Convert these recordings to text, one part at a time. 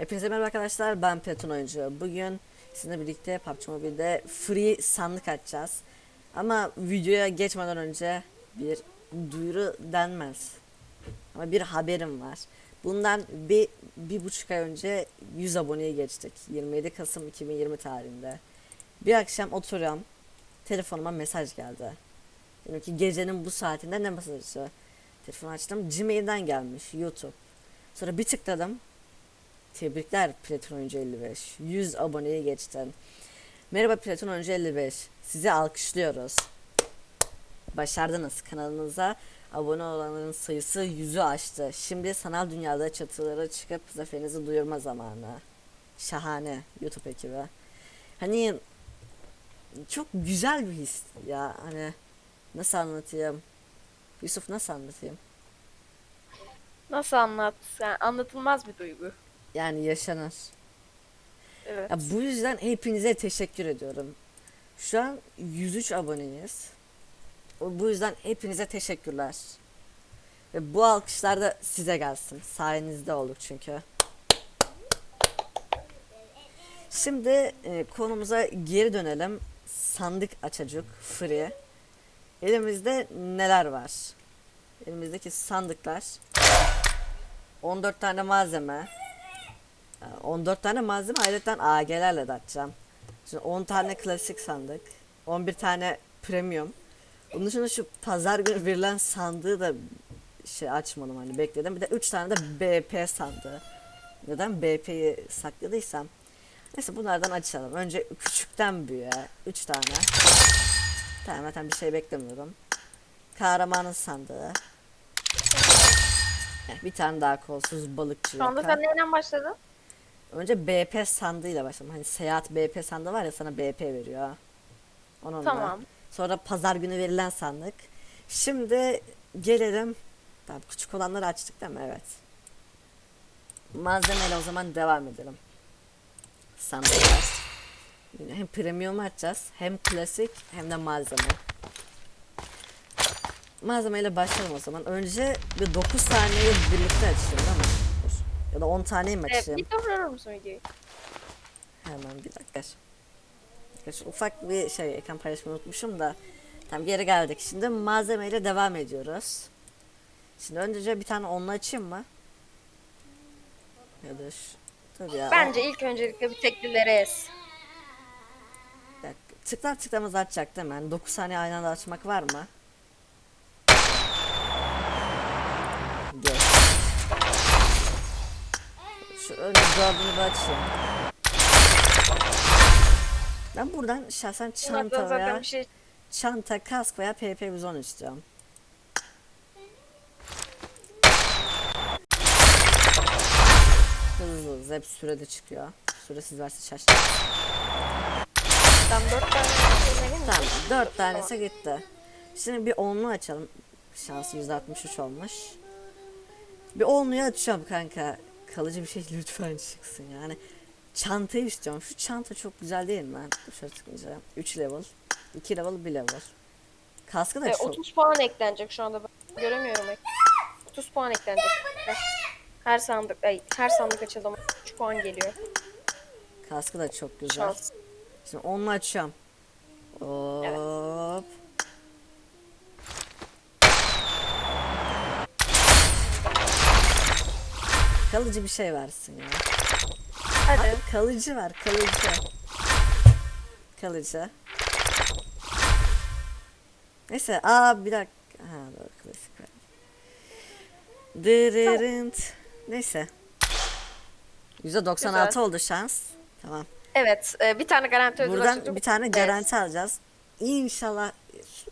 Hepinize merhaba arkadaşlar ben Platon Oyuncu. Bugün sizinle birlikte PUBG Mobile'de free sandık açacağız. Ama videoya geçmeden önce bir duyuru denmez. Ama bir haberim var. Bundan bir, bir buçuk ay önce 100 aboneye geçtik. 27 Kasım 2020 tarihinde. Bir akşam oturuyorum. Telefonuma mesaj geldi. Dedim ki gecenin bu saatinde ne mesajı? Telefonu açtım. Gmail'den gelmiş YouTube. Sonra bir tıkladım. Tebrikler Platon Oyuncu 55. 100 aboneyi geçtin. Merhaba Platon Oyuncu 55. Sizi alkışlıyoruz. Başardınız. Kanalınıza abone olanların sayısı 100'ü aştı. Şimdi sanal dünyada çatılara çıkıp zaferinizi duyurma zamanı. Şahane YouTube ekibi. Hani çok güzel bir his ya. Hani nasıl anlatayım? Yusuf nasıl anlatayım? Nasıl anlat? Yani anlatılmaz bir duygu. Yani yaşanır. Evet. Ya bu yüzden hepinize teşekkür ediyorum. Şu an 103 aboneyiz. Bu yüzden hepinize teşekkürler. Ve bu alkışlar da size gelsin. Sayenizde olduk çünkü. Şimdi e, konumuza geri dönelim. Sandık açacak free. Elimizde neler var? Elimizdeki sandıklar 14 tane malzeme, 14 tane malzeme ayrıca AG'lerle de açacağım. Şimdi 10 tane klasik sandık. 11 tane premium. Bunun dışında şu pazar günü verilen sandığı da şey açmadım hani bekledim. Bir de 3 tane de BP sandığı. Neden BP'yi sakladıysam. Neyse bunlardan açalım. Önce küçükten büyüğe 3 tane. Tamam zaten bir şey beklemiyorum. Kahramanın sandığı. Eh, Bir tane daha kolsuz balıkçı. Şu anda sen neyle başladın? Önce BP sandığıyla başladım. Hani seyahat BP sandığı var ya sana BP veriyor. Onunla. Tamam. Sonra pazar günü verilen sandık. Şimdi gelelim. Tamam küçük olanları açtık değil mi? Evet. Malzemeyle o zaman devam edelim. Sandıklar. Hem premium açacağız hem klasik hem de malzeme. Malzemeyle başlayalım o zaman. Önce bir 9 taneyi birlikte açayım değil mi? Ya da 10 taneyi mi Evet, açayım? bir durdurur musun videoyu? Hemen bir dakika. Şu ufak bir şey ekran paylaşmayı unutmuşum da. Tamam geri geldik. Şimdi malzemeyle devam ediyoruz. Şimdi önce bir tane onunla açayım mı? Ya da şu. Dur ya. Bence ilk öncelikle bir. Bir dakika. Tıklar tıklamaz açacak değil mi? Yani 9 saniye aynı anda açmak var mı? Şu önce dördünü bir açayım. Ben buradan şahsen Bunlardan çanta zaten veya bir şey çanta, kask veya PP bizon istiyorum. Hızlı hızlı hep sürede çıkıyor. Süresiz verse şaşırırım. tam dört tane şeyine? Tamam dört tanesi gitti. Şimdi bir onlu açalım. Şansı %63 olmuş. Bir onluyu açacağım kanka. Kalıcı bir şey lütfen çıksın yani. Çantayı istiyorum. Şu çanta çok güzel değil mi? Ben dışarı tıklayacağım. 3 level. 2 level 1 level. Kaskı da Ee, çok. 30 puan eklenecek şu anda ben göremiyorum. ek- 30 puan eklenecek. Her sandık, ay, her sandık açıldı 3 puan geliyor. Kaskı da çok güzel. Şans. Şimdi onunla açacağım. Hop. Kalıcı bir şey versin ya. Hadi. Kalıcı var, kalıcı. Kalıcı. Neyse, aa bir dakika. Ha, doğru klasik var. Dırırınt. Neyse. %96 Güzel. oldu şans. Tamam. Evet, e, bir tane garanti ödül Buradan açıldı. bir tane Evet. garanti alacağız. İnşallah şu,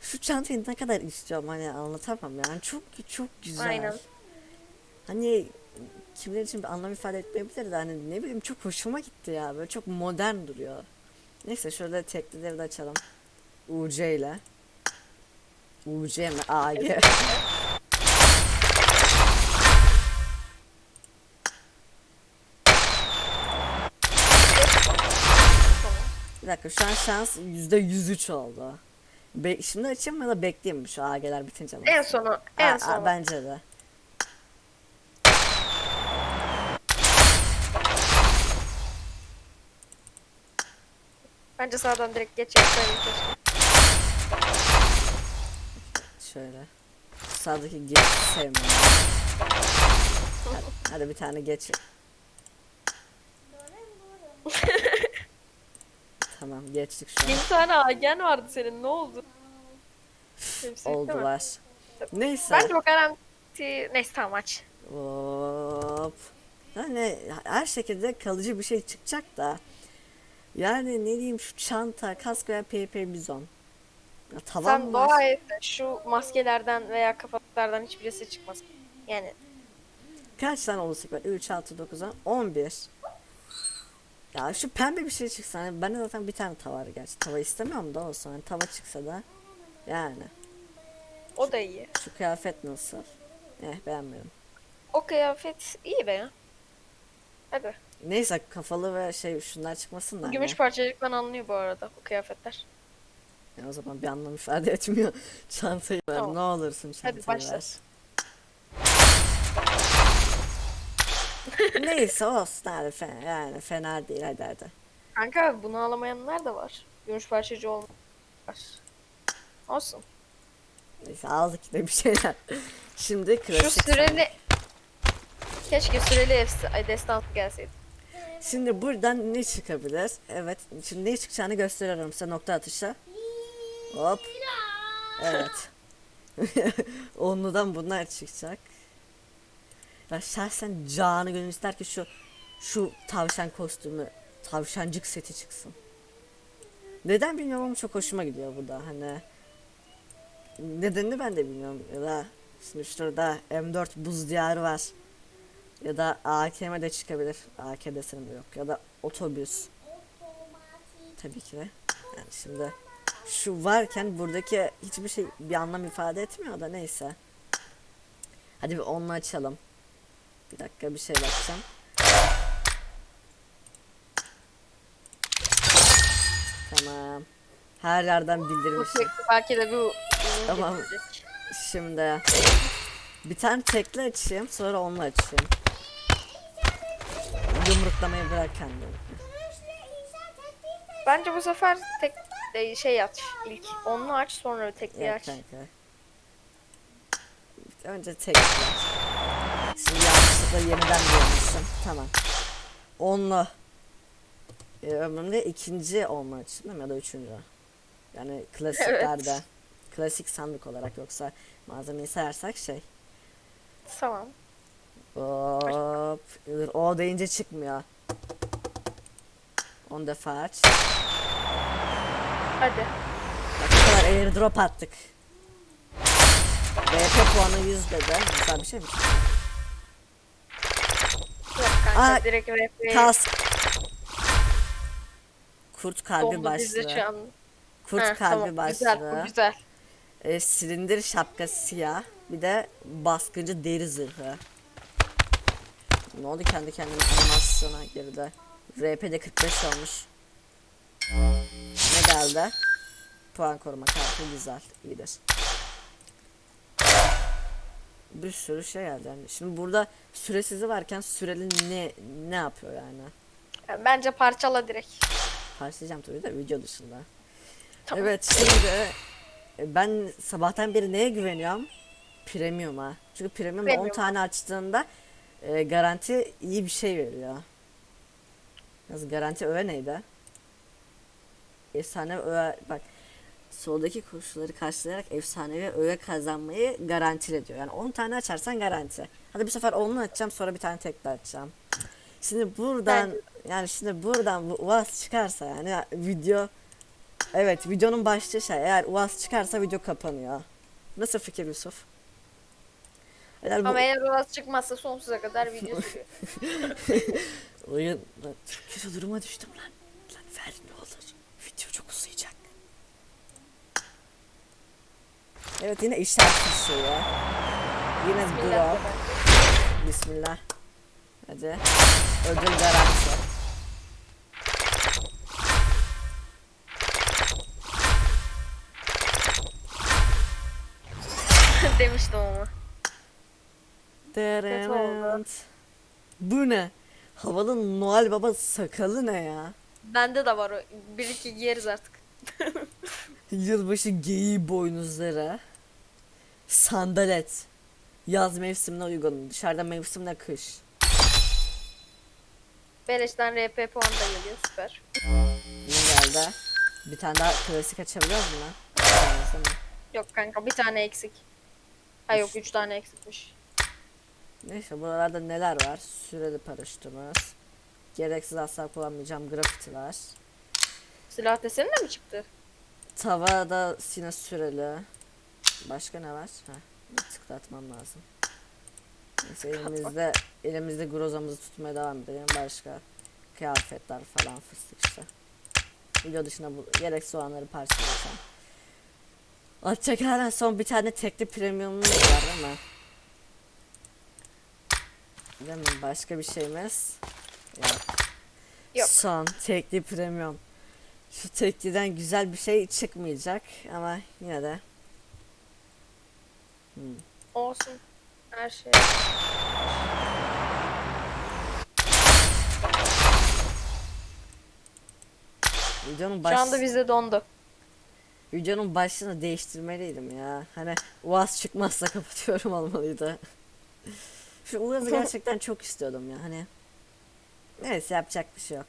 şu çantayı ne kadar istiyorum hani anlatamam yani çok çok güzel. Aynen. Hani kimler için bir anlam ifade etmeyebilir de hani ne bileyim çok hoşuma gitti ya böyle çok modern duruyor. Neyse şöyle teklileri de açalım. UC ile. UC mi? AG. Bir dakika şu an şans %103 oldu. Be şimdi açayım mı ya da bekleyeyim mi şu AG'ler bitince? En sonu, en Aa, aa, sonu. bence de. Bence sağdan direkt geç yapsaydım keşke. Şöyle. Sağdaki geç sevmiyorum. Hadi, hadi bir tane geç. tamam geçtik şu an. Bir tane agen vardı senin ne oldu? Hepsi? Oldular. Neyse. Bence o garanti... Neyse tamam aç. Hop. Yani her şekilde kalıcı bir şey çıkacak da. Yani ne diyeyim şu çanta, kask veya PP bizon. Ya tavan Sen var. dua et şu maskelerden veya kafalıklardan hiçbirisi çıkmasın. Yani Kaç tane olasılık var? 3, 6, 9, 10, 11. Ya şu pembe bir şey çıksa hani bende zaten bir tane tava var gerçi. Tava istemiyorum da olsun. Hani tava çıksa da yani. o da iyi. Şu kıyafet nasıl? Eh beğenmedim. O kıyafet iyi be ya. Hadi. Neyse kafalı ve şey şunlar çıkmasın da. Gümüş hani. parçacıktan anlıyor bu arada o kıyafetler. Ya o zaman bir anlam ifade etmiyor. Çantayı ver Tamam. ne olursun çantayı Hadi başla. ver. Neyse olsun hadi fena, yani fena değil hadi hadi. Kanka bunu alamayanlar da var. Gümüş parçacı olan var. Olsun. Neyse aldık yine bir şeyler. Şimdi Şu klasik. süreli... Keşke süreli efsi... Ay destan gelseydi. Şimdi buradan ne çıkabilir? Evet. Şimdi ne çıkacağını gösteriyorum size nokta atışı. Hop. Evet. Onludan bunlar çıkacak. Ya şahsen canı gönül ister ki şu şu tavşan kostümü, tavşancık seti çıksın. Neden bilmiyorum ama çok hoşuma gidiyor burada hani. Nedenini ben de bilmiyorum ya da şimdi şurada M4 buz diyarı var. Ya da AKM de çıkabilir. AK desenim de yok. Ya da otobüs. Tabii ki de. Yani şimdi şu varken buradaki hiçbir şey bir anlam ifade etmiyor da neyse. Hadi bir onunla açalım. Bir dakika bir şey bakacağım. Tamam. Her yerden bildirmiş. belki de bu... Tamam. getirecek. Şimdi bir tane tekli açayım sonra onunla açayım. Yumruklamayı bırak kendini. Bence bu sefer tek e, şey aç ilk. Onu aç sonra tekliği Yok aç. kanka. Önce tekli aç. Şimdi yanlışlıkla yeniden diyormuşum. Tamam. Onlu. Ee, ömrümde ikinci onlu açtım değil mi? ya da üçüncü. Yani klasiklerde. Klasik sandık olarak yoksa malzemeyi sayarsak şey. Tamam. Hop. O deyince çıkmıyor. 10 defa aç. Hadi. Bak bu kadar airdrop attık. BP puanı 100 dedi. Güzel bir şey mi? Yok kanka Aa, direkt Kask. Kurt kalbi Dondu bizde şu başlı. an. Kurt Heh, kalbi tamam, başlı. Güzel bu güzel. E, silindir şapka siyah. Bir de baskıcı deri zırhı. Ne oldu kendi kendine animasyona girdi. RP'de 45 olmuş. Ne geldi? Puan koruma kartı güzel. iyidir. Bir sürü şey geldi yani. Şimdi burada süresizi varken süreli ne ne yapıyor yani? Yani bence parçala direkt. Parçalayacağım tabii de video dışında. Tamam. Evet şimdi e, ben sabahtan beri neye güveniyorum? Premium'a. Çünkü premium 10 Premium. tane açtığında e, garanti iyi bir şey veriyor. Yalnız garanti öğe neydi? Efsane öğe bak soldaki koşulları karşılayarak efsanevi öğe kazanmayı garanti diyor. Yani 10 tane açarsan garanti. Hadi bu sefer 10'unu açacağım sonra bir tane tekrar açacağım. Şimdi buradan yani şimdi buradan bu UAS çıkarsa yani video Evet videonun başlığı şey eğer UAS çıkarsa video kapanıyor. Nasıl fikir Yusuf? Eğer bu Ama eğer orası çıkmazsa sonsuza kadar video sürüyor. oyun lan, çok kötü duruma düştüm lan. Lan ver ne olur. Video çok uzayacak. Evet yine işaret fişi ya. Yine Bismillah drop. Bismillah. Hadi. Ödül garanti. Demiştim ama. Dırırınt. Bu ne? Havalı Noel Baba sakalı ne ya? Bende de var o. Bir iki giyeriz artık. Yılbaşı geyiği boynuzları. Sandalet. Yaz mevsimine uygun. Dışarıda mevsimde kış. Beleşten RP puan da geliyor süper. Ne geldi? Bir tane daha klasik açabiliyoruz mu lan? Yok kanka bir tane eksik. Ha yok üç tane eksikmiş. Neyse buralarda neler var? Süreli paraşütümüz. Gereksiz asla kullanmayacağım grafitiler. Silah deseni de mi çıktı? Tavada sine süreli. Başka ne var? Bir tıklatmam lazım. Neyse elimizde elimizde grozamızı tutmaya devam edelim. Başka kıyafetler falan fıstık işte. Video dışında bu gereksiz olanları parçalayacağım. Atacak hala son bir tane tekli premiumumuz var mi? Değil mi? Başka bir şeyimiz? Yok. Yok. Son tekli premium. Şu tekliden güzel bir şey çıkmayacak ama yine de. Hmm. Olsun. Her şey. Videonun baş... Şu anda bizde dondu. videonun başlığını değiştirmeliydim ya. Hani Uaz çıkmazsa kapatıyorum olmalıydı. Şu Uaz'ı gerçekten çok istiyordum ya hani. Neyse yapacak bir şey yok.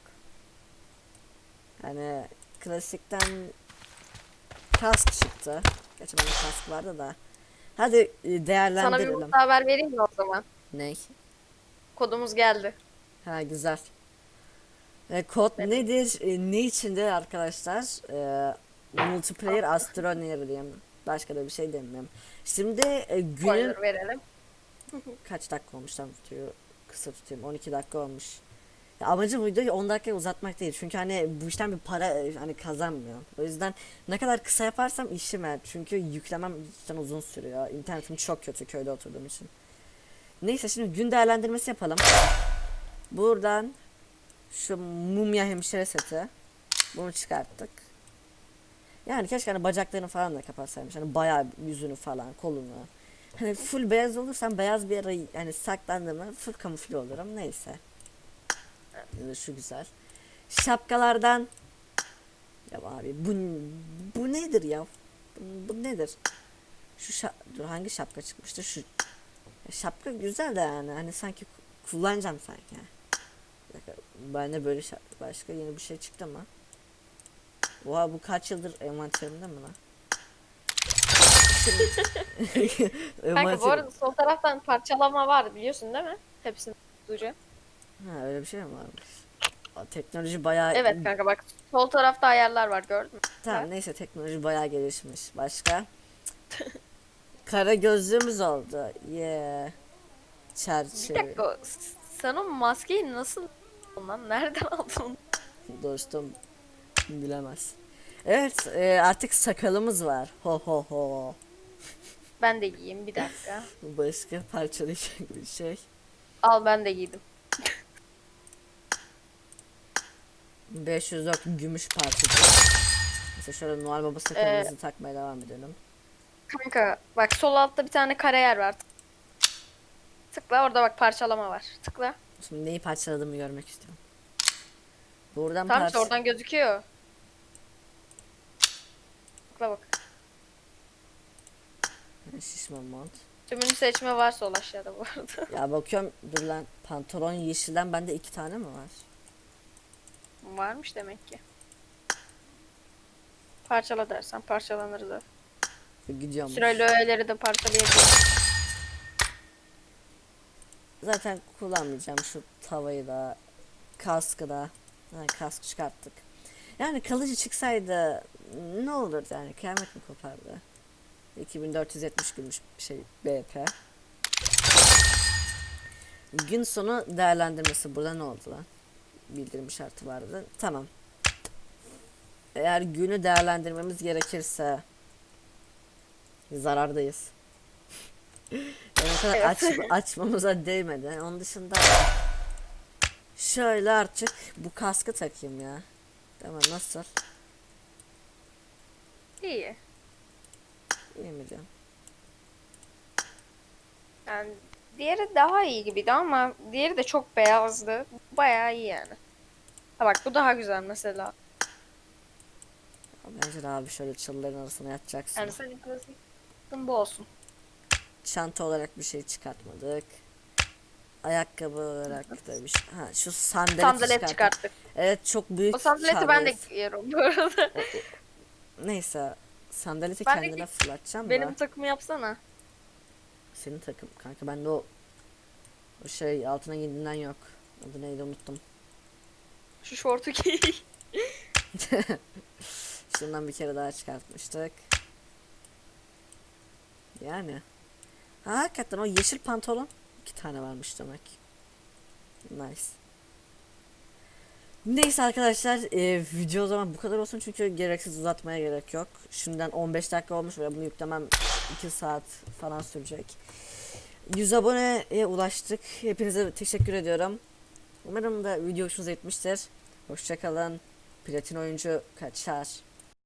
Hani klasikten kask çıktı. Gerçi bende kask vardı da. Hadi e, Sana bir değerlendirelim. mutlu haber vereyim mi o zaman? Ney? Kodumuz geldi. Ha güzel. E, kod nedir? E, ne içindir arkadaşlar? E, multiplayer astroneer diyeyim. Başka da bir şey demiyorum. Şimdi e, günün Spoiler verelim. kaç dakika olmuş tam tutuyor. Kısa tutayım. 12 dakika olmuş. Ya amacım videoyu 10 dakikaya uzatmak değil. Çünkü hani bu işten bir para hani kazanmıyorum. O yüzden ne kadar kısa yaparsam işime. Çünkü yüklemem cidden uzun sürüyor. İnternetim çok kötü köyde oturduğum için. Neyse şimdi gün değerlendirmesi yapalım. Buradan şu mumya hemşire seti. Bunu çıkarttık. Yani keşke hani bacaklarını falan da kapatsaymış. Hani bayağı yüzünü falan, kolunu. Hani full beyaz olursam beyaz bir yere hani saklandığımı full kamufle olurum. Neyse. Yani şu güzel. Şapkalardan ya abi bu bu nedir ya? Bu, bu nedir? Şu şa- dur hangi şapka çıkmıştı? Şu şapka güzel de yani hani sanki ku- kullanacağım sanki. Dakika, bende böyle şapka başka yeni bir şey çıktı mı? Oha bu kaç yıldır envanterimde mi lan? Kanka bu arada sol taraftan parçalama var biliyorsun değil mi? Hepsini duyacağım. Ha öyle bir şey mi varmış? Aa, Teknoloji bayağı Evet kanka bak sol tarafta ayarlar var gördün mü? Tamam Ha. neyse teknoloji bayağı gelişmiş. Başka? Kara gözlüğümüz oldu. Yeah. Bir Çerçeve. dakika s- sen o maskeyi nasıl lan nereden aldın? Dostum bilemez. Evet e, artık sakalımız var. Ho ho ho. Ben de giyeyim bir dakika. Başka parçalayacak bir şey. Al ben de giydim. 504 gümüş parçacık. Mesela şöyle Noel Baba sakalımızı takmaya devam edelim. Kanka bak sol altta bir tane kare yer var. Tıkla orada bak parçalama var. Tıkla. Şimdi neyi parçaladığımı görmek istiyorum. Buradan Tamam işte parça- oradan gözüküyor. Tıkla bak. Şişman mont. Tümünü seçme var sol aşağıda bu arada. Ya bakıyorum dur lan pantolon yeşilden bende iki tane mi var? Varmış demek ki. Parçala dersen parçalanır da. Gidiyorum. Sırayla öğeleri de parçalayabiliriz. Zaten kullanmayacağım şu tavayı da kaskı da. Ha, kask çıkarttık. Yani kalıcı çıksaydı ne olurdu yani kıyamet mi kopardı? 2470 gümüş şey BP. Gün sonu değerlendirmesi burada ne oldu lan? Bildirim işareti vardı. Tamam. Eğer günü değerlendirmemiz gerekirse zarardayız. Yani kadar aç, açmamıza değmedi. Onun dışında şöyle artık bu kaskı takayım ya. Tamam nasıl? İyi. Diyorum? Yani diğeri daha iyi gibiydi ama diğeri de çok beyazdı. Bayağı iyi yani. Ha bak bu daha güzel mesela. Bence de abi şöyle çalıların arasına yatacaksın. Yani senin klasik bu olsun. Çanta olarak bir şey çıkartmadık. Ayakkabı olarak da bir şey. Ha şu sandaleti Sandalet çıkarttık. çıkarttık. Evet çok büyük O sandaleti ben de giyiyorum bu arada. Neyse sandaleti Ben kendine gi- fırlatacağım Benim da. takımı yapsana. Senin takım kanka bende o o şey altına giydiğinden yok. Adı neydi unuttum. Şu şortu giy. Şundan bir kere daha çıkartmıştık. Yani. Ha, hakikaten o yeşil pantolon iki tane varmış demek. Nice. Neyse arkadaşlar e, video o zaman bu kadar olsun çünkü gereksiz uzatmaya gerek yok. Şimdiden 15 dakika olmuş ve bunu yüklemem 2 saat falan sürecek. 100 aboneye ulaştık. Hepinize teşekkür ediyorum. Umarım da video hoşunuza gitmiştir. Hoşçakalın. Platin oyuncu kaçar.